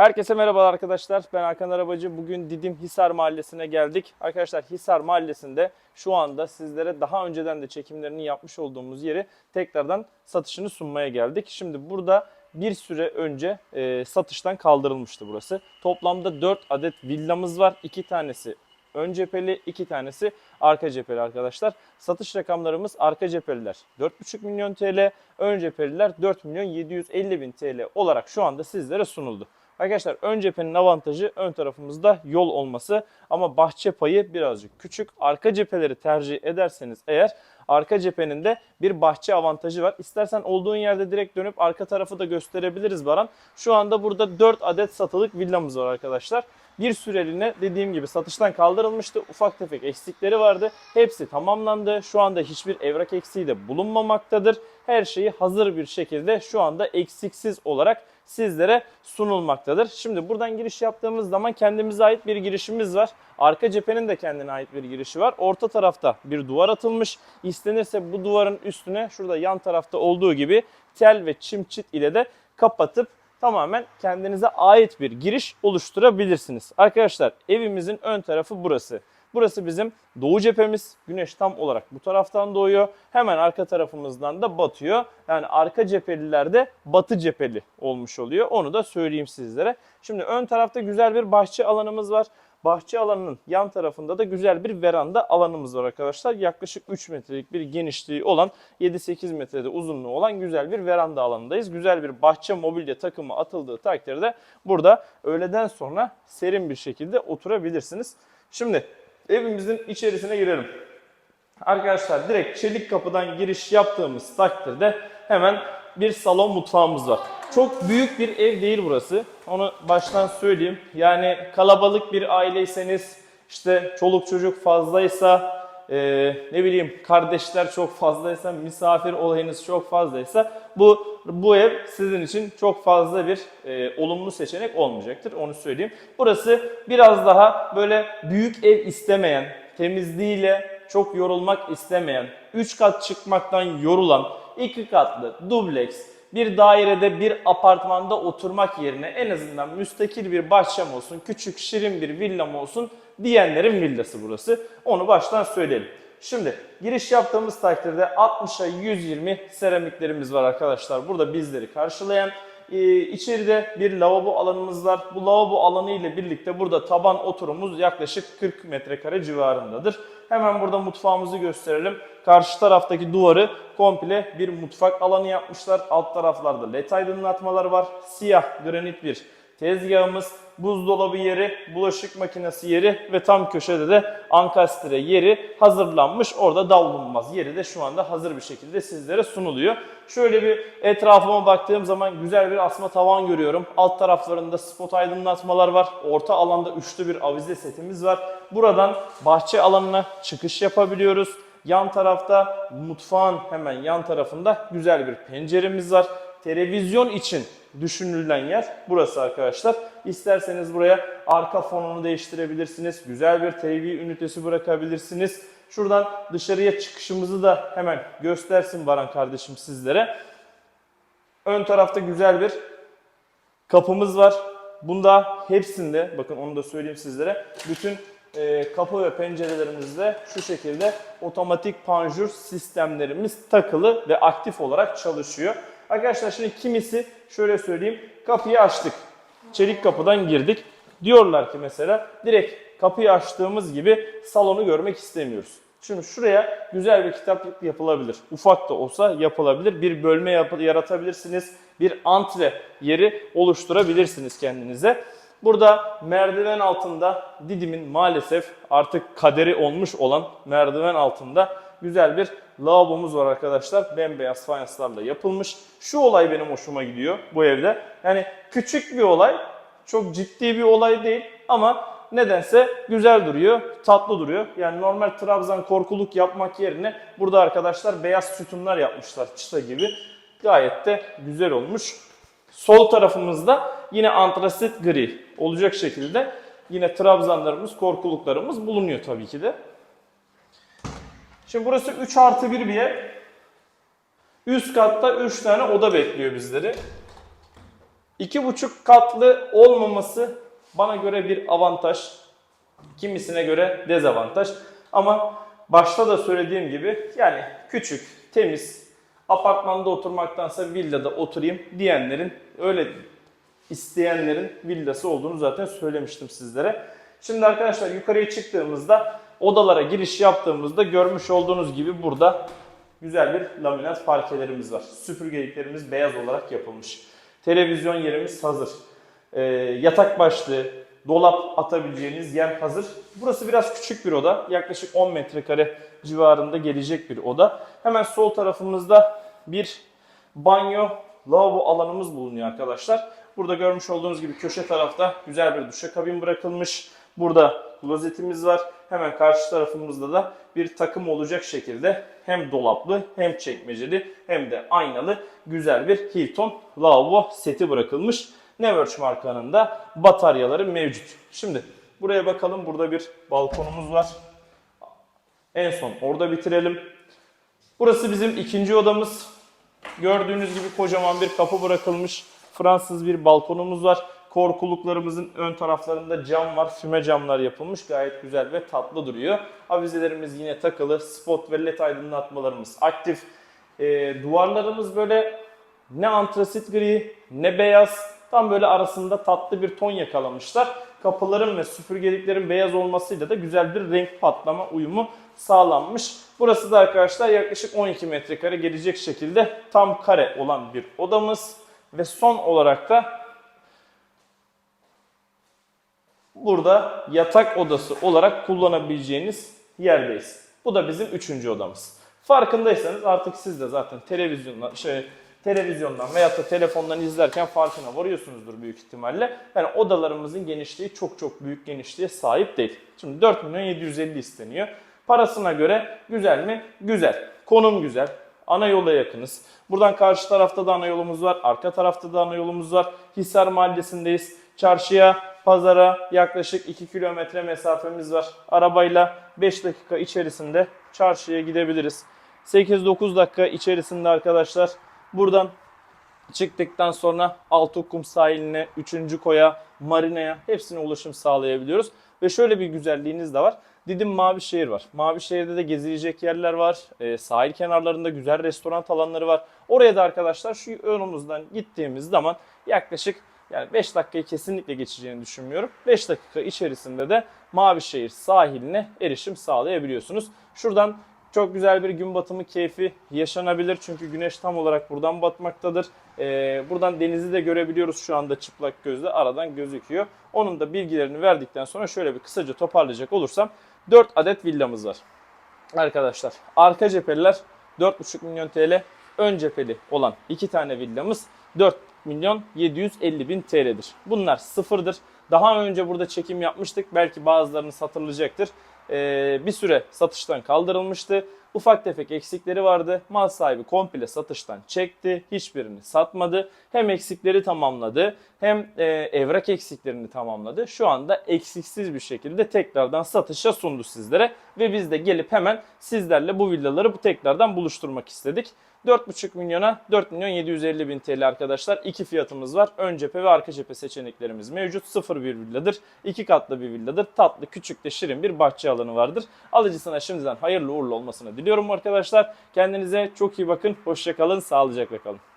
Herkese merhabalar arkadaşlar. Ben Hakan Arabacı. Bugün Didim Hisar Mahallesi'ne geldik. Arkadaşlar Hisar Mahallesi'nde şu anda sizlere daha önceden de çekimlerini yapmış olduğumuz yeri tekrardan satışını sunmaya geldik. Şimdi burada bir süre önce e, satıştan kaldırılmıştı burası. Toplamda 4 adet villamız var. 2 tanesi ön cepheli, 2 tanesi arka cepheli arkadaşlar. Satış rakamlarımız arka cepheliler 4,5 milyon TL, ön cepheliler 4 milyon 750 bin TL olarak şu anda sizlere sunuldu. Arkadaşlar ön cephenin avantajı ön tarafımızda yol olması ama bahçe payı birazcık küçük. Arka cepheleri tercih ederseniz eğer arka cephenin de bir bahçe avantajı var. İstersen olduğun yerde direkt dönüp arka tarafı da gösterebiliriz Baran. Şu anda burada 4 adet satılık villamız var arkadaşlar. Bir süreliğine dediğim gibi satıştan kaldırılmıştı. Ufak tefek eksikleri vardı. Hepsi tamamlandı. Şu anda hiçbir evrak eksiği de bulunmamaktadır. Her şeyi hazır bir şekilde şu anda eksiksiz olarak sizlere sunulmaktadır. Şimdi buradan giriş yaptığımız zaman kendimize ait bir girişimiz var. Arka cephenin de kendine ait bir girişi var. Orta tarafta bir duvar atılmış. İstenirse bu duvarın üstüne şurada yan tarafta olduğu gibi tel ve çim çit ile de kapatıp tamamen kendinize ait bir giriş oluşturabilirsiniz. Arkadaşlar evimizin ön tarafı burası. Burası bizim doğu cephemiz. Güneş tam olarak bu taraftan doğuyor. Hemen arka tarafımızdan da batıyor. Yani arka cepheliler de batı cepheli olmuş oluyor. Onu da söyleyeyim sizlere. Şimdi ön tarafta güzel bir bahçe alanımız var. Bahçe alanının yan tarafında da güzel bir veranda alanımız var arkadaşlar. Yaklaşık 3 metrelik bir genişliği olan 7-8 metrede uzunluğu olan güzel bir veranda alanındayız. Güzel bir bahçe mobilya takımı atıldığı takdirde burada öğleden sonra serin bir şekilde oturabilirsiniz. Şimdi evimizin içerisine girelim. Arkadaşlar direkt çelik kapıdan giriş yaptığımız takdirde hemen bir salon mutfağımız var. Çok büyük bir ev değil burası. Onu baştan söyleyeyim. Yani kalabalık bir aileyseniz işte çoluk çocuk fazlaysa e, ne bileyim kardeşler çok fazlaysa misafir olayınız çok fazlaysa bu bu ev sizin için çok fazla bir e, olumlu seçenek olmayacaktır. Onu söyleyeyim. Burası biraz daha böyle büyük ev istemeyen, temizliğiyle çok yorulmak istemeyen, 3 kat çıkmaktan yorulan, 2 katlı dubleks, bir dairede bir apartmanda oturmak yerine en azından müstakil bir bahçem olsun, küçük şirin bir villam olsun diyenlerin villası burası. Onu baştan söyleyelim. Şimdi giriş yaptığımız takdirde 60'a 120 seramiklerimiz var arkadaşlar. Burada bizleri karşılayan. Ee, içeride bir lavabo alanımız var. Bu lavabo alanı ile birlikte burada taban oturumumuz yaklaşık 40 metrekare civarındadır. Hemen burada mutfağımızı gösterelim. Karşı taraftaki duvarı komple bir mutfak alanı yapmışlar. Alt taraflarda led aydınlatmalar var. Siyah granit bir tezgahımız, buzdolabı yeri, bulaşık makinesi yeri ve tam köşede de ankastre yeri hazırlanmış. Orada davulunmaz yeri de şu anda hazır bir şekilde sizlere sunuluyor. Şöyle bir etrafıma baktığım zaman güzel bir asma tavan görüyorum. Alt taraflarında spot aydınlatmalar var. Orta alanda üçlü bir avize setimiz var. Buradan bahçe alanına çıkış yapabiliyoruz. Yan tarafta mutfağın hemen yan tarafında güzel bir penceremiz var. Televizyon için düşünülen yer burası arkadaşlar. İsterseniz buraya arka fonunu değiştirebilirsiniz. Güzel bir TV ünitesi bırakabilirsiniz. Şuradan dışarıya çıkışımızı da hemen göstersin Baran kardeşim sizlere. Ön tarafta güzel bir kapımız var. Bunda hepsinde bakın onu da söyleyeyim sizlere. Bütün e, kapı ve pencerelerimizde şu şekilde otomatik panjur sistemlerimiz takılı ve aktif olarak çalışıyor. Arkadaşlar şimdi kimisi şöyle söyleyeyim kapıyı açtık. Çelik kapıdan girdik. Diyorlar ki mesela direkt kapıyı açtığımız gibi salonu görmek istemiyoruz. Şimdi şuraya güzel bir kitap yapılabilir. Ufak da olsa yapılabilir. Bir bölme yaratabilirsiniz. Bir antre yeri oluşturabilirsiniz kendinize. Burada merdiven altında Didim'in maalesef artık kaderi olmuş olan merdiven altında güzel bir lavabomuz var arkadaşlar. Bembeyaz fayanslarla yapılmış. Şu olay benim hoşuma gidiyor bu evde. Yani küçük bir olay, çok ciddi bir olay değil ama nedense güzel duruyor, tatlı duruyor. Yani normal Trabzan korkuluk yapmak yerine burada arkadaşlar beyaz sütunlar yapmışlar çıta gibi. Gayet de güzel olmuş. Sol tarafımızda yine antrasit gri olacak şekilde yine trabzanlarımız, korkuluklarımız bulunuyor tabii ki de. Şimdi burası 3 artı 1 bir ev. Üst katta 3 tane oda bekliyor bizleri. İki buçuk katlı olmaması bana göre bir avantaj. Kimisine göre dezavantaj. Ama başta da söylediğim gibi yani küçük, temiz, apartmanda oturmaktansa villada oturayım diyenlerin öyle isteyenlerin villası olduğunu zaten söylemiştim sizlere. Şimdi arkadaşlar yukarıya çıktığımızda odalara giriş yaptığımızda görmüş olduğunuz gibi burada güzel bir laminat parkelerimiz var. Süpürgeliklerimiz beyaz olarak yapılmış. Televizyon yerimiz hazır. Ee, yatak başlığı, dolap atabileceğiniz yer hazır. Burası biraz küçük bir oda. Yaklaşık 10 metrekare civarında gelecek bir oda. Hemen sol tarafımızda bir banyo, lavabo alanımız bulunuyor arkadaşlar. Burada görmüş olduğunuz gibi köşe tarafta güzel bir duşakabin bırakılmış. Burada klozetimiz var. Hemen karşı tarafımızda da bir takım olacak şekilde hem dolaplı hem çekmeceli hem de aynalı güzel bir Hilton lavabo seti bırakılmış. Neverch markanın da bataryaları mevcut. Şimdi buraya bakalım. Burada bir balkonumuz var. En son orada bitirelim. Burası bizim ikinci odamız. Gördüğünüz gibi kocaman bir kapı bırakılmış. Fransız bir balkonumuz var. Korkuluklarımızın ön taraflarında cam var. Füme camlar yapılmış. Gayet güzel ve tatlı duruyor. Avizelerimiz yine takılı. Spot ve led aydınlatmalarımız aktif. Ee, duvarlarımız böyle ne antrasit gri ne beyaz. Tam böyle arasında tatlı bir ton yakalamışlar. Kapıların ve süpürgeliklerin beyaz olmasıyla da güzel bir renk patlama uyumu sağlanmış. Burası da arkadaşlar yaklaşık 12 metrekare gelecek şekilde tam kare olan bir odamız. Ve son olarak da burada yatak odası olarak kullanabileceğiniz yerdeyiz. Bu da bizim üçüncü odamız. Farkındaysanız artık siz de zaten televizyondan, şey, televizyondan veyahut da telefondan izlerken farkına varıyorsunuzdur büyük ihtimalle. Yani odalarımızın genişliği çok çok büyük genişliğe sahip değil. Şimdi 4 milyon 750 isteniyor. Parasına göre güzel mi? Güzel. Konum güzel. Ana yola yakınız. Buradan karşı tarafta da ana yolumuz var. Arka tarafta da ana yolumuz var. Hisar Mahallesi'ndeyiz. Çarşıya, pazara yaklaşık 2 kilometre mesafemiz var. Arabayla 5 dakika içerisinde çarşıya gidebiliriz. 8-9 dakika içerisinde arkadaşlar buradan çıktıktan sonra Altıkum sahiline, 3. koya, marinaya hepsine ulaşım sağlayabiliyoruz. Ve şöyle bir güzelliğiniz de var. Didim Mavişehir var. Mavişehir'de de gezilecek yerler var. Ee, sahil kenarlarında güzel restoran alanları var. Oraya da arkadaşlar şu önümüzden gittiğimiz zaman yaklaşık yani 5 dakikayı kesinlikle geçeceğini düşünmüyorum. 5 dakika içerisinde de Mavişehir sahiline erişim sağlayabiliyorsunuz. Şuradan çok güzel bir gün batımı keyfi yaşanabilir çünkü güneş tam olarak buradan batmaktadır. Ee, buradan denizi de görebiliyoruz şu anda çıplak gözle aradan gözüküyor. Onun da bilgilerini verdikten sonra şöyle bir kısaca toparlayacak olursam 4 adet villamız var. Arkadaşlar arka cepheler 4,5 milyon TL, ön cepheli olan 2 tane villamız 4 milyon 750 bin TL'dir. Bunlar sıfırdır. Daha önce burada çekim yapmıştık. Belki bazılarınız hatırlayacaktır. Ee, bir süre satıştan kaldırılmıştı. Ufak tefek eksikleri vardı. Mal sahibi komple satıştan çekti. Hiçbirini satmadı. Hem eksikleri tamamladı hem e, evrak eksiklerini tamamladı. Şu anda eksiksiz bir şekilde tekrardan satışa sundu sizlere. Ve biz de gelip hemen sizlerle bu villaları bu tekrardan buluşturmak istedik. 4,5 milyona 4 milyon 750 bin TL arkadaşlar. İki fiyatımız var. Ön cephe ve arka cephe seçeneklerimiz mevcut. Sıfır bir villadır. iki katlı bir villadır. Tatlı, küçük de şirin bir bahçe alanı vardır. Alıcısına şimdiden hayırlı uğurlu olmasını diliyorum arkadaşlar. Kendinize çok iyi bakın. Hoşçakalın. Sağlıcakla kalın.